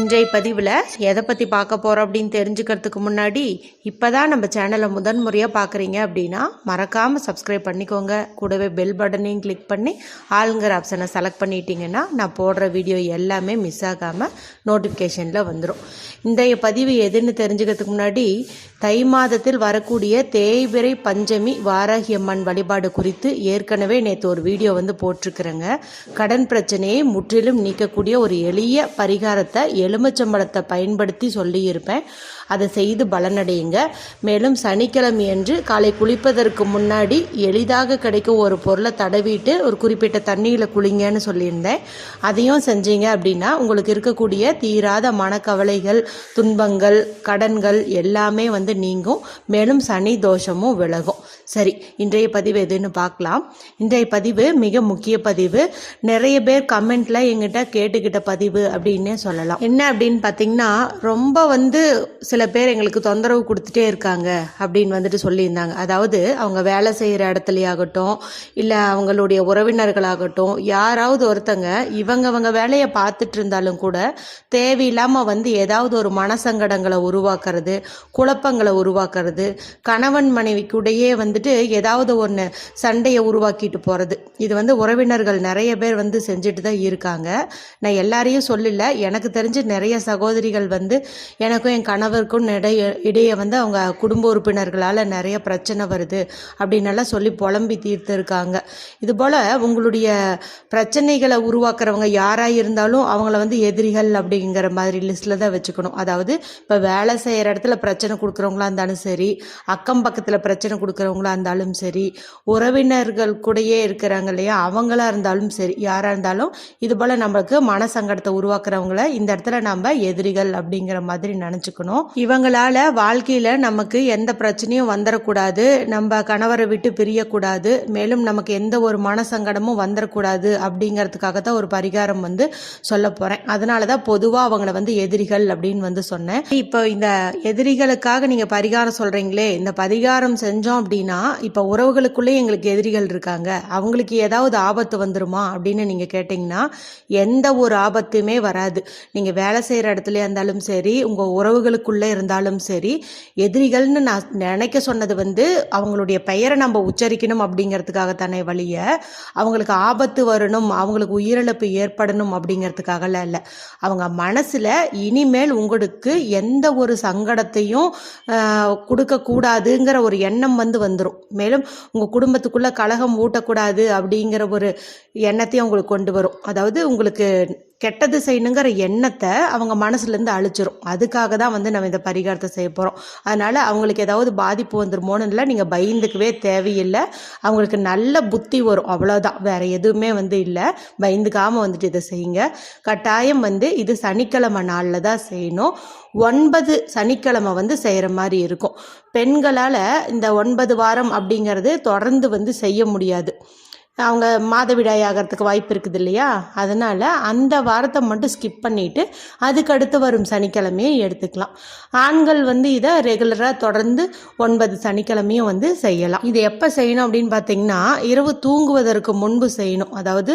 இன்றைய பதிவில் எதை பற்றி பார்க்க போகிறோம் அப்படின்னு தெரிஞ்சுக்கிறதுக்கு முன்னாடி இப்போ தான் நம்ம சேனலை முதன்முறையாக பார்க்குறீங்க அப்படின்னா மறக்காமல் சப்ஸ்கிரைப் பண்ணிக்கோங்க. கூடவே பெல் பட்டனையும் கிளிக் பண்ணி ஆளுங்கிற ஆப்ஷனை செலக்ட் பண்ணிட்டீங்கன்னா நான் போடுற வீடியோ எல்லாமே மிஸ் ஆகாமல் நோட்டிஃபிகேஷனில் வந்துடும் இன்றைய பதிவு எதுன்னு தெரிஞ்சுக்கிறதுக்கு முன்னாடி தை மாதத்தில் வரக்கூடிய தேய்பிறை பஞ்சமி வாராகியம்மன் வழிபாடு குறித்து ஏற்கனவே நேற்று ஒரு வீடியோ வந்து போட்டிருக்கிறேங்க. கடன் பிரச்சனையை முற்றிலும் நீக்கக்கூடிய ஒரு எளிய பரிகாரத்தை எலுமிச்சம்பழத்தை பயன்படுத்தி சொல்லியிருப்பேன். அதை செய்து பலனடையுங்க. மேலும் சனிக்கிழமை அன்று காலை குளிப்பதற்கு முன்னாடி எளிதாக கிடைக்கும் ஒரு பொருளை தடவிட்டு ஒரு குறிப்பிட்ட தண்ணியில் குளிங்கன்னு சொல்லியிருந்தேன். அதையும் செஞ்சீங்க அப்படின்னா உங்களுக்கு இருக்கக்கூடிய தீராத மனக்கவலைகள் துன்பங்கள் கடன்கள் எல்லாமே வந்து நீங்கும். மேலும் சனி தோஷமும் விலகும். சரி இன்றைய பதிவு எதுன்னு பார்க்கலாம். இன்றைய பதிவு மிக முக்கிய பதிவு. நிறைய பேர் கமெண்ட்ல எங்கிட்ட கேட்டுக்கிட்ட பதிவு அப்படின்னே சொல்லலாம். என்ன அப்படின்னு பார்த்தீங்கன்னா ரொம்ப வந்து சில பேர் எங்களுக்கு தொந்தரவு கொடுத்துட்டே இருக்காங்க அப்படின்னு வந்துட்டு சொல்லியிருந்தாங்க. அதாவது அவங்க வேலை செய்கிற இடத்துலையாகட்டும் இல்லை அவங்களுடைய உறவினர்களாகட்டும் யாராவது ஒருத்தங்க இவங்க அவங்க வேலையை பார்த்துட்டு இருந்தாலும் கூட தேவையில்லாமல் வந்து ஏதாவது ஒரு மனசங்கடங்களை உருவாக்குறது குழப்பங்களை உருவாக்குறது கணவன் மனைவிக்குடையே வந்துட்டு ஏதாவது ஒன்று சண்டையை உருவாக்கிட்டு போகிறது இது வந்து உறவினர்கள் நிறைய பேர் வந்து செஞ்சுட்டு தான் இருக்காங்க. நான் எல்லாரையும் சொல்லல. எனக்கு தெரிஞ்சு நிறைய சகோதரிகள் வந்து எனக்கும் என் கணவருக்கும் இடைய இடையே வந்து அவங்க குடும்ப உறுப்பினர்களால் நிறைய பிரச்சனை வருது அப்படின்னெல்லாம் சொல்லி புலம்பி தீர்த்திருக்காங்க. இது போல் உங்களுடைய பிரச்சனைகளை உருவாக்குறவங்க யாராக இருந்தாலும் அவங்கள வந்து எதிரிகள் அப்படிங்கிற மாதிரி லிஸ்ட்டில் தான் வச்சுக்கணும். அதாவது இப்போ வேலை செய்கிற இடத்துல பிரச்சனை கொடுக்குறவங்களா இருந்தாலும் சரி அக்கம் பக்கத்தில் பிரச்சனை கொடுக்குறவங்க கொடுக்குறவங்களா இருந்தாலும் சரி உறவினர்கள் கூடயே இருக்கிறாங்க இல்லையா அவங்களா இருந்தாலும் சரி யாராக இருந்தாலும் இது போல் நம்மளுக்கு மன சங்கடத்தை உருவாக்குறவங்கள இந்த இடத்துல நம்ம எதிரிகள் அப்படிங்கிற மாதிரி நினச்சிக்கணும். இவங்களால வாழ்க்கையில் நமக்கு எந்த பிரச்சனையும் வந்துடக்கூடாது நம்ம கணவரை விட்டு பிரியக்கூடாது மேலும் நமக்கு எந்த ஒரு மன சங்கடமும் வந்துடக்கூடாது அப்படிங்கிறதுக்காக தான் ஒரு பரிகாரம் வந்து சொல்ல போகிறேன் அதனால தான் பொதுவாக அவங்கள வந்து எதிரிகள் அப்படின்னு வந்து சொன்னேன். இப்போ இந்த எதிரிகளுக்காக நீங்கள் பரிகாரம் சொல்கிறீங்களே இந்த பரிகாரம் செஞ்சோம் அப்படின்னா இப்போ உறவுகளுக்குள்ளே எங்களுக்கு எதிரிகள் இருக்காங்க. அவங்களுக்கு ஏதாவது ஆபத்து வந்துருமா அப்படின்னு நீங்கள் கேட்டிங்கன்னா எந்த ஒரு ஆபத்துமே வராது. நீங்கள் வேலை செய்கிற இடத்துல இருந்தாலும் சரி உங்கள் உறவுகளுக்குள்ளே இருந்தாலும் சரி எதிரிகள்னு நான் நினைக்க சொன்னது வந்து அவங்களுடைய பெயரை நம்ம உச்சரிக்கணும் அப்படிங்கிறதுக்காக தானே வழிய அவங்களுக்கு ஆபத்து வரணும் அவங்களுக்கு உயிரிழப்பு ஏற்படணும் அப்படிங்கிறதுக்காகலாம் இல்லை. அவங்க மனசில் இனிமேல் உங்களுக்கு எந்த ஒரு சங்கடத்தையும் கொடுக்கக்கூடாதுங்கிற ஒரு எண்ணம் வந்து வந்து வந்துடும் மேலும் உங்கள் குடும்பத்துக்குள்ளே கலகம் ஊட்டக்கூடாது அப்படிங்கிற ஒரு எண்ணத்தையும் உங்களுக்கு கொண்டு வரும். அதாவது உங்களுக்கு கெட்டது செய்யணுங்கிற எண்ணத்தை அவங்க மனசுலேருந்து அழிச்சிரும். அதுக்காக தான் வந்து நம்ம இந்த பரிகாரத்தை செய்ய போகிறோம் அதனால் அவங்களுக்கு ஏதாவது பாதிப்பு வந்துருமோன்னு இல்லை நீங்கள் பயந்துக்கவே தேவையில்லை. அவங்களுக்கு நல்ல புத்தி வரும் அவ்வளோதான் வேறு எதுவுமே வந்து இல்லை. பயந்துக்காமல் வந்துட்டு இதை செய்யுங்க. கட்டாயம் வந்து இது சனிக்கிழமை நாளில் தான் செய்யணும். ஒன்பது சனிக்கிழமை வந்து செய்கிற மாதிரி இருக்கும். பெண்களால் இந்த ஒன்பது வாரம் அப்படிங்கிறது தொடர்ந்து வந்து செய்ய முடியாது. அவங்க மாதவிடாய் ஆகிறதுக்கு வாய்ப்பு இருக்குது இல்லையா அதனால் அந்த வாரத்தை மட்டும் ஸ்கிப் பண்ணிவிட்டு அதுக்கு அடுத்து வரும் சனிக்கிழமையை எடுத்துக்கலாம். ஆண்கள் வந்து இதை ரெகுலராக தொடர்ந்து ஒன்பது சனிக்கிழமையும் வந்து செய்யலாம். இது எப்போ செய்யணும் அப்படின்னு பார்த்தீங்கன்னா இரவு தூங்குவதற்கு முன்பு செய்யணும். அதாவது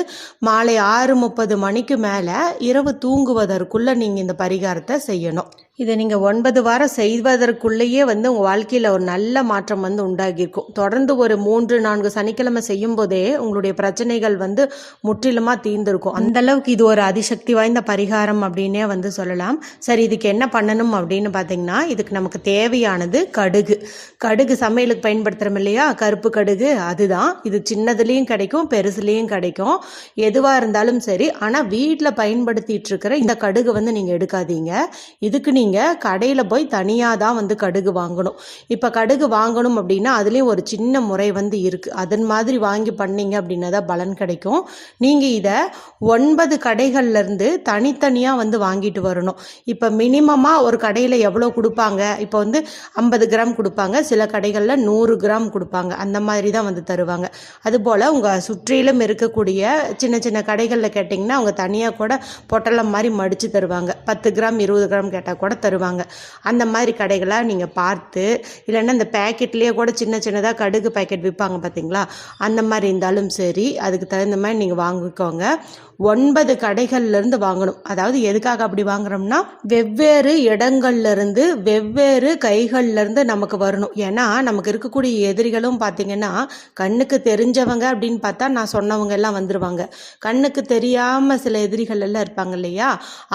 மாலை ஆறு முப்பது மணிக்கு மேலே இரவு தூங்குவதற்குள்ளே நீங்கள் இந்த பரிகாரத்தை செய்யணும். இதை நீங்கள் ஒன்பது வாரம் செய்வதற்குள்ளேயே வந்து உங்கள் வாழ்க்கையில் ஒரு நல்ல மாற்றம் வந்து உண்டாகியிருக்கும். தொடர்ந்து ஒரு மூன்று நான்கு சனிக்கிழமை செய்யும் போதே உங்களுடைய பிரச்சனைகள் வந்து முற்றிலுமாக தீர்ந்திருக்கும். அந்த அளவுக்கு இது ஒரு அதிசக்தி வாய்ந்த பரிகாரம் அப்படின்னே வந்து சொல்லலாம். சரி இதுக்கு என்ன பண்ணணும் அப்படின்னு பார்த்தீங்கன்னா இதுக்கு நமக்கு தேவையானது கடுகு. கடுகு சமையலுக்கு பயன்படுத்துகிறோம் இல்லையா? கருப்பு கடுகு அதுதான். இது சின்னதுலேயும் கிடைக்கும் பெருசுலேயும் கிடைக்கும். எதுவாக இருந்தாலும் சரி ஆனால் வீட்டில் பயன்படுத்திட்டு இருக்கிற இந்த கடுகு வந்து நீங்கள் எடுக்காதீங்க. இதுக்கு நீங்கள் நீங்கள் கடையில் போய் தனியாக தான் வந்து கடுகு வாங்கணும். இப்போ கடுகு வாங்கணும் அப்படின்னா அதுலேயும் ஒரு சின்ன முறை வந்து இருக்குது அதன் மாதிரி வாங்கி பண்ணீங்க அப்படின்னா தான் பலன் கிடைக்கும். நீங்கள் இதை ஒன்பது கடைகள்லேருந்து தனித்தனியாக வந்து வாங்கிட்டு வரணும். இப்போ மினிமமாக ஒரு கடையில் எவ்வளோ கொடுப்பாங்க? இப்போ வந்து ஐம்பது கிராம் கொடுப்பாங்க. சில கடைகளில் நூறு கிராம் கொடுப்பாங்க. அந்த மாதிரி தான் வந்து தருவாங்க. அதுபோல் உங்கள் சுற்றிலும் இருக்கக்கூடிய சின்ன சின்ன கடைகளில் கேட்டிங்கன்னா அவங்க தனியாக கூட பொட்டலம் மாதிரி மடித்து தருவாங்க. பத்து கிராம் இருபது கிராம் கேட்டால் கூட தருவாங்க. அந்த மாதிரி கடைகளாக நீங்கள் பார்த்து இல்லைன்னா இந்த பேக்கெட்லேயே கூட சின்ன சின்னதாக கடுகு பேக்கெட் விற்பாங்க பார்த்தீங்களா அந்த மாதிரி இருந்தாலும் சரி அதுக்கு தகுந்த மாதிரி நீங்கள் வாங்கிக்கோங்க. ஒன்பது கடைகள்லேருந்து வாங்கணும். அதாவது எதுக்காக அப்படி வாங்குறோம்னா வெவ்வேறு இடங்கள்லேருந்து வெவ்வேறு கைகள்லேருந்து நமக்கு வரணும். ஏன்னா நமக்கு இருக்கக்கூடிய எதிரிகளும் பார்த்தீங்கன்னா கண்ணுக்கு தெரிஞ்சவங்க அப்படின்னு பார்த்தா நான் சொன்னவங்க எல்லாம் வந்துருவாங்க. கண்ணுக்கு தெரியாமல் சில எதிரிகள் எல்லாம் இருப்பாங்க இல்லையா?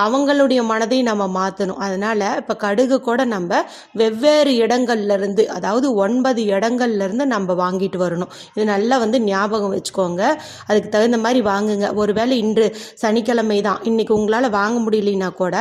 அவங்களுடைய மனதையும் நம்ம மாற்றணும் அதனால் இப்போ கடுகு கூட நம்ம வெவ்வேறு இடங்கள்லேருந்து அதாவது ஒன்பது இடங்கள்லேருந்து நம்ம வாங்கிட்டு வரணும். இது நல்லா வந்து ஞாபகம் வச்சுக்கோங்க. அதுக்கு தகுந்த மாதிரி வாங்குங்க. ஒருவேளை இன்று சனிக்கிழமை தான் இன்னைக்கு உங்களால் வாங்க முடியலனா கூட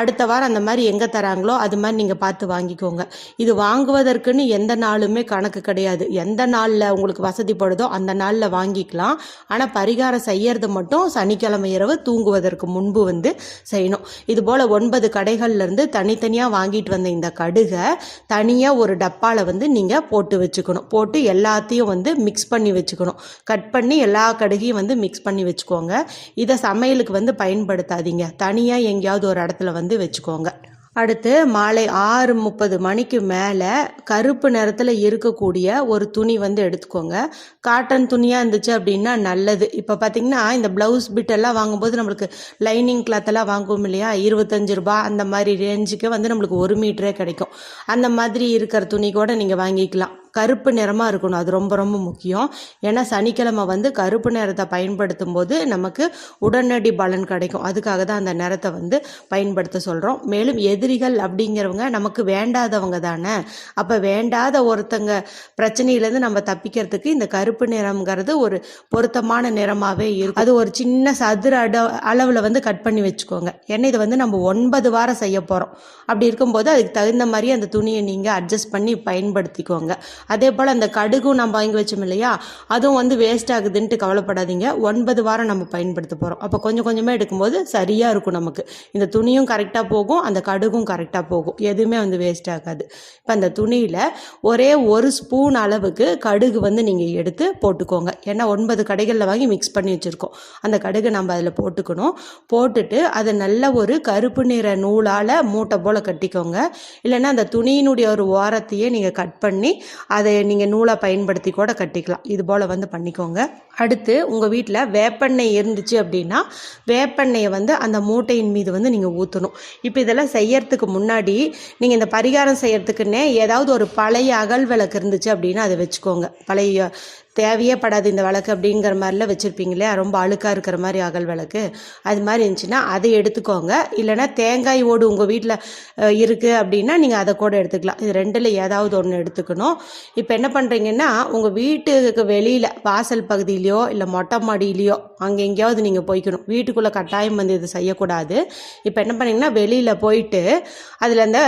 அடுத்த வாரம் அந்த மாதிரி எங்கே தராங்களோ அது மாதிரி நீங்கள் பார்த்து வாங்கிக்கோங்க. இது வாங்குவதற்குன்னு எந்த நாளுமே கணக்கு கிடையாது. எந்த நாளில் உங்களுக்கு வசதிப்படுதோ அந்த நாளில் வாங்கிக்கலாம். ஆனால் பரிகாரம் செய்யறது மட்டும் சனிக்கிழமை இரவு தூங்குவதற்கு முன்பு வந்து செய்யணும். இது போல் ஒன்பது கடைகள்லேருந்து தனித்தனியாக வாங்கிட்டு வந்த இந்த கடுகை தனியாக ஒரு டப்பாவில் வந்து நீங்கள் போட்டு வச்சுக்கணும். போட்டு எல்லாத்தையும் வந்து மிக்ஸ் பண்ணி வச்சுக்கணும். கட் பண்ணி எல்லா கடுகையும் வந்து மிக்ஸ் பண்ணி வச்சுக்கோங்க. இதை சமையலுக்கு வந்து பயன்படுத்தாதீங்க. தனியாக எங்கேயாவது ஒரு இடத்துல வந்து வச்சுக்கோங்க. அடுத்து மாலை ஆறு முப்பது மணிக்கு மேலே கருப்பு நிறத்தில் இருக்கக்கூடிய ஒரு துணி வந்து எடுத்துக்கோங்க. காட்டன் துணியாக இருந்துச்சு அப்படின்னா நல்லது. இப்போ பார்த்தீங்கன்னா இந்த ப்ளவுஸ் பிட்டெல்லாம் வாங்கும்போது நம்மளுக்கு லைனிங் கிளாத்தெல்லாம் வாங்குவோம் இல்லையா? இருபத்தஞ்சு ரூபா அந்த மாதிரி ரேஞ்சுக்கு வந்து நம்மளுக்கு ஒரு மீட்டரே கிடைக்கும். அந்த மாதிரி இருக்கிற துணி கூட நீங்கள் வாங்கிக்கலாம். கருப்பு நிறமாக இருக்கணும். அது ரொம்ப ரொம்ப முக்கியம். ஏன்னா சனிக்கிழமை வந்து கருப்பு நிறத்தை பயன்படுத்தும் போது நமக்கு உடனடி பலன் கிடைக்கும். அதுக்காக தான் அந்த நிறத்தை வந்து பயன்படுத்த சொல்கிறோம் மேலும் எதிரிகள் அப்படிங்கிறவங்க நமக்கு வேண்டாதவங்க தானே? அப்போ வேண்டாத ஒருத்தங்க பிரச்சனையிலேருந்து நம்ம தப்பிக்கிறதுக்கு இந்த கருப்பு நிறம்ங்கிறது ஒரு பொருத்தமான நிறமாகவே இருக்கும். அது ஒரு சின்ன சதுர அட அளவில் வந்து கட் பண்ணி வச்சுக்கோங்க. ஏன்னா இதை வந்து நம்ம ஒன்பது வாரம் செய்ய போகிறோம் அப்படி இருக்கும்போது அதுக்கு தகுந்த மாதிரி அந்த துணியை நீங்கள் அட்ஜஸ்ட் பண்ணி பயன்படுத்திக்கோங்க. அதே போல் அந்த கடுகும் நம்ம வாங்கி வச்சோம் இல்லையா அதுவும் வந்து வேஸ்ட் ஆகுதுன்ட்டு கவலைப்படாதீங்க. ஒன்பது வாரம் நம்ம பயன்படுத்த போகிறோம் அப்போ கொஞ்சம் கொஞ்சமாக எடுக்கும்போது சரியாக இருக்கும் நமக்கு. இந்த துணியும் கரெக்டாக போகும் அந்த கடுகும் கரெக்டாக போகும். எதுவுமே வந்து வேஸ்ட் ஆகாது. இப்போ அந்த துணியில் ஒரே ஒரு ஸ்பூன் அளவுக்கு கடுகு வந்து நீங்கள் எடுத்து போட்டுக்கோங்க. ஏன்னா ஒன்பது கடைகளில் வாங்கி மிக்ஸ் பண்ணி வச்சுருக்கோம். அந்த கடுகு நம்ம அதில் போட்டுக்கணும். போட்டுட்டு அதை நல்ல ஒரு கருப்பு நிற நூலால் மூட்டை போல் கட்டிக்கோங்க. இல்லைன்னா அந்த துணியினுடைய ஒரு ஓரத்தையே நீங்கள் கட் பண்ணி அதை நீங்கள் நூலை பயன்படுத்தி கூட கட்டிக்கலாம். இது போல் வந்து பண்ணிக்கோங்க. அடுத்து உங்கள் வீட்டில் வேப்பெண்ணெய் இருந்துச்சு அப்படின்னா வேப்பெண்ணெயை வந்து அந்த மூட்டையின் மீது வந்து நீங்கள் ஊற்றணும் இப்போ இதெல்லாம் செய்யறதுக்கு முன்னாடி நீங்கள் இந்த பரிகாரம் செய்யறதுக்குன்னே ஏதாவது ஒரு பழைய அகல் விளக்கு இருந்துச்சு அப்படின்னா அதை வச்சுக்கோங்க. பழைய தேவையே படாது இந்த விளக்கு அப்படிங்கிற மாதிரிலாம் வச்சுருப்பீங்களே ரொம்ப அழுக்காக இருக்கிற மாதிரி அகல் விளக்கு அது மாதிரி இருந்துச்சுன்னா அதை எடுத்துக்கோங்க. இல்லைன்னா தேங்காய் ஓடு உங்கள் வீட்டில் இருக்குது அப்படின்னா நீங்கள் அதை கூட எடுத்துக்கலாம். இது ரெண்டில் ஏதாவது ஒன்று எடுத்துக்கணும். இப்போ என்ன பண்ணுறீங்கன்னா உங்கள் வீட்டுக்கு வெளியில் வாசல் பகுதியிலையோ இல்லை மொட்டை மாடியிலையோ அங்கே எங்கேயாவது நீங்கள் போய்க்கணும். வீட்டுக்குள்ளே கட்டாயம் வந்து இது செய்யக்கூடாது. இப்போ என்ன பண்ணிங்கன்னா வெளியில் போயிட்டு அதில் அந்த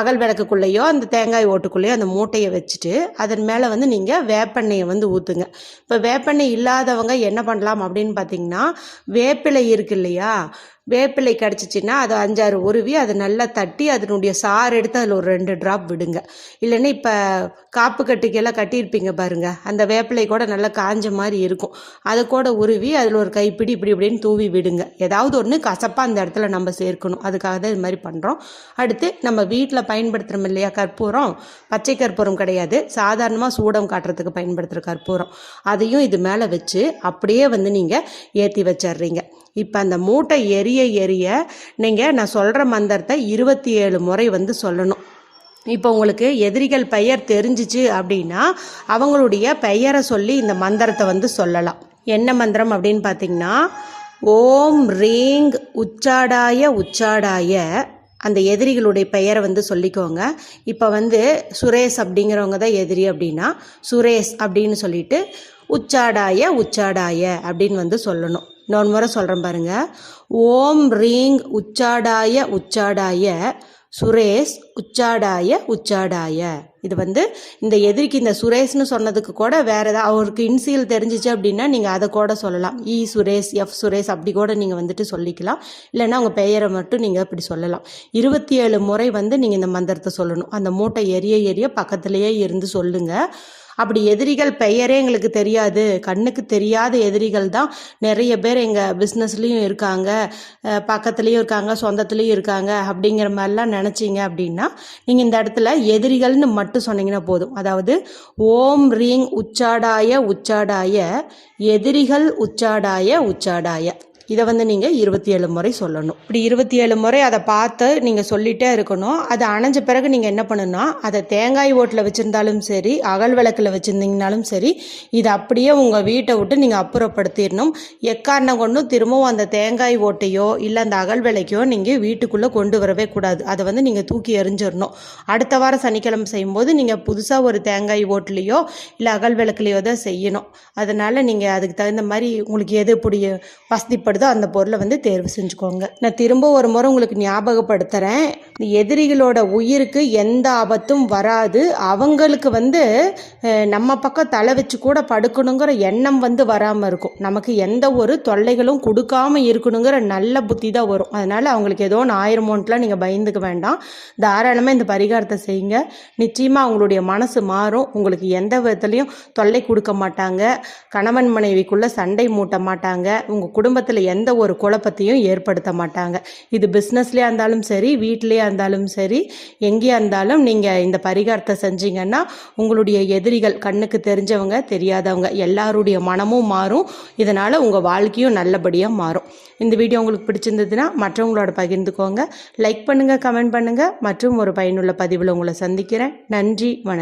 அகல் விளக்குக்குள்ளேயோ அந்த தேங்காய் ஓட்டுக்குள்ளேயோ அந்த மூட்டையை வச்சுட்டு அதன் மேலே வந்து நீங்கள் வேப்பெண்ணெயை வந்து ஊற்று ஊற்றுங்க இப்போ வேப்பெண்ணெய் இல்லாதவங்க என்ன பண்ணலாம் அப்படின்னு பார்த்தீங்கன்னா வேப்பிலை இருக்கு இல்லையா? வேப்பிலை கிடச்சிச்சின்னா அதை அஞ்சாறு உருவி அதை நல்லா தட்டி அதனுடைய சாறு எடுத்து அதில் ஒரு ரெண்டு ட்ராப் விடுங்க. இல்லைன்னா இப்போ காப்பு கட்டுக்கெல்லாம் கட்டியிருப்பீங்க பாருங்கள் அந்த வேப்பிலை கூட நல்லா காஞ்ச மாதிரி இருக்கும். அதை கூட உருவி அதில் ஒரு கைப்பிடி இப்படி இப்படின்னு தூவி விடுங்க. ஏதாவது ஒன்று கசப்பாக அந்த இடத்துல நம்ம சேர்க்கணும். அதுக்காக தான் இது மாதிரி பண்ணுறோம் அடுத்து நம்ம வீட்டில் பயன்படுத்துகிறோம் இல்லையா கற்பூரம்? பச்சை கற்பூரம் கிடையாது. சாதாரணமாக சூடம் காட்டுறதுக்கு பயன்படுத்துகிற கற்பூரம். அதையும் இது மேலே வச்சு அப்படியே வந்து நீங்கள் ஏற்றி வச்சிடுறீங்க. இப்போ அந்த மூட்டை எரிய எரிய நீங்கள் நான் சொல்கிற மந்திரத்தை இருபத்தி ஏழு முறை வந்து சொல்லணும். இப்போ உங்களுக்கு எதிரிகள் பெயர் தெரிஞ்சிச்சு அப்படின்னா அவங்களுடைய பெயரை சொல்லி இந்த மந்திரத்தை வந்து சொல்லலாம். என்ன மந்திரம் அப்படின்னு பார்த்தீங்கன்னா ஓம் ரீங் உச்சாடாய உச்சாடாய அந்த எதிரிகளுடைய பெயரை வந்து சொல்லிக்கோங்க. இப்போ வந்து சுரேஷ் அப்படிங்கிறவங்க தான் எதிரி அப்படின்னா சுரேஷ் அப்படின்னு சொல்லிட்டு உச்சாடாய உச்சாடாய அப்படின்னு வந்து சொல்லணும். நான் முறை சொல்கிறேன் பாருங்க. ஓம் ரீங் உச்சாடாய உச்சாடாய சுரேஷ் உச்சாடாய உச்சாடாய. இது வந்து இந்த எதிரிக்கு இந்த சுரேஷ்னு சொன்னதுக்கு கூட வேற ஏதாவது அவருக்கு இன்சியல் தெரிஞ்சிச்சு அப்படின்னா நீங்கள் அதை கூட சொல்லலாம். இ சுரேஷ் எஃப் சுரேஷ் அப்படி கூட நீங்கள் வந்துட்டு சொல்லிக்கலாம். இல்லைன்னா உங்கள் பெயரை மட்டும் நீங்கள் அப்படி சொல்லலாம். இருபத்தி ஏழு முறை வந்து நீங்கள் இந்த மந்திரத்தை சொல்லணும். அந்த மூட்டை எரிய எரிய பக்கத்துலேயே இருந்து சொல்லுங்கள் அப்படி எதிரிகள் பெயரே எங்களுக்கு தெரியாது. கண்ணுக்கு தெரியாத எதிரிகள் தான் நிறைய பேர் எங்கள் பிஸ்னஸ்லேயும் இருக்காங்க. பக்கத்துலேயும் இருக்காங்க சொந்தத்துலேயும் இருக்காங்க அப்படிங்கிற மாதிரிலாம் நினச்சிங்க அப்படின்னா நீங்கள் இந்த இடத்துல எதிரிகள்னு மட்டும் சொன்னீங்கன்னா போதும். அதாவது ஓம் ரீங் உச்சாடாய உச்சாடாய எதிரிகள் உச்சாடாய உச்சாடாய. இதை வந்து நீங்கள் இருபத்தி ஏழு முறை சொல்லணும். இப்படி இருபத்தி ஏழு முறை அதை பார்த்து நீங்கள் சொல்லிகிட்டே இருக்கணும். அது அணைஞ்ச பிறகு நீங்கள் என்ன பண்ணணும்னா அதை தேங்காய் ஓட்டில் வச்சுருந்தாலும் சரி அகல் விளக்கில் வச்சுருந்தீங்கனாலும் சரி இதை அப்படியே உங்கள் வீட்டை விட்டு நீங்கள் அப்புறப்படுத்திடணும். எக்காரணம் கொண்டும் திரும்பவும் அந்த தேங்காய் ஓட்டையோ இல்லை அந்த அகல் விளக்கையோ நீங்கள் வீட்டுக்குள்ளே கொண்டு வரவே கூடாது. அதை வந்து நீங்கள் தூக்கி எறிஞ்சிடணும். அடுத்த வாரம் சனிக்கிழமை செய்யும்போது நீங்கள் புதுசாக ஒரு தேங்காய் ஓட்டுலேயோ இல்லை அகல் விளக்குலையோ தான் செய்யணும். அதனால் நீங்கள் அதுக்கு தகுந்த மாதிரி உங்களுக்கு எது பிடிய வசதிப்படுத்து அந்த பொருளை வந்து தேர்வு செஞ்சுக்கோங்க. நான் திரும்ப ஒரு முறை உங்களுக்கு ஞாபகப்படுத்துகிறேன் எதிரிகளோட உயிருக்கு எந்த ஆபத்தும் வராது. அவங்களுக்கு வந்து நம்ம பக்கம் தலை வச்சு கூட படுக்கணுங்கிற எண்ணம் வந்து வராமல் இருக்கும். நமக்கு எந்த ஒரு தொல்லைகளும் கொடுக்காம இருக்கணுங்கிற நல்ல புத்தி தான் வரும். அதனால் அவங்களுக்கு ஏதோ ஒன்று ஆயிரமோன்ட்டுலாம் நீங்கள் பயந்துக்க வேண்டாம். தாராளமாக இந்த பரிகாரத்தை செய்யுங்க. நிச்சயமாக அவங்களுடைய மனசு மாறும். உங்களுக்கு எந்த விதத்துலையும் தொல்லை கொடுக்க மாட்டாங்க. கணவன் மனைவிக்குள்ளே சண்டை மூட்ட மாட்டாங்க. உங்கள் குடும்பத்தில் எந்த ஒரு குழப்பத்தையும் ஏற்படுத்த மாட்டாங்க. இது பிஸ்னஸ்லேயே இருந்தாலும் சரி வீட்லேயே இருந்தாலும் சரி எங்கேயா இருந்தாலும் நீங்கள் இந்த பரிகாரத்தை செஞ்சீங்கன்னா உங்களுடைய எதிரிகள் கண்ணுக்கு தெரிஞ்சவங்க தெரியாதவங்க எல்லாருடைய மனமும் மாறும். இதனால் உங்கள் வாழ்க்கையும் நல்லபடியாக மாறும். இந்த வீடியோ உங்களுக்கு பிடிச்சிருந்ததுன்னா மற்றவங்களோட பகிர்ந்துக்கோங்க. லைக் பண்ணுங்கள் கமெண்ட் பண்ணுங்கள் மற்றும் ஒரு பயனுள்ள பதிவில் உங்களை சந்திக்கிறேன். நன்றி வணக்கம்.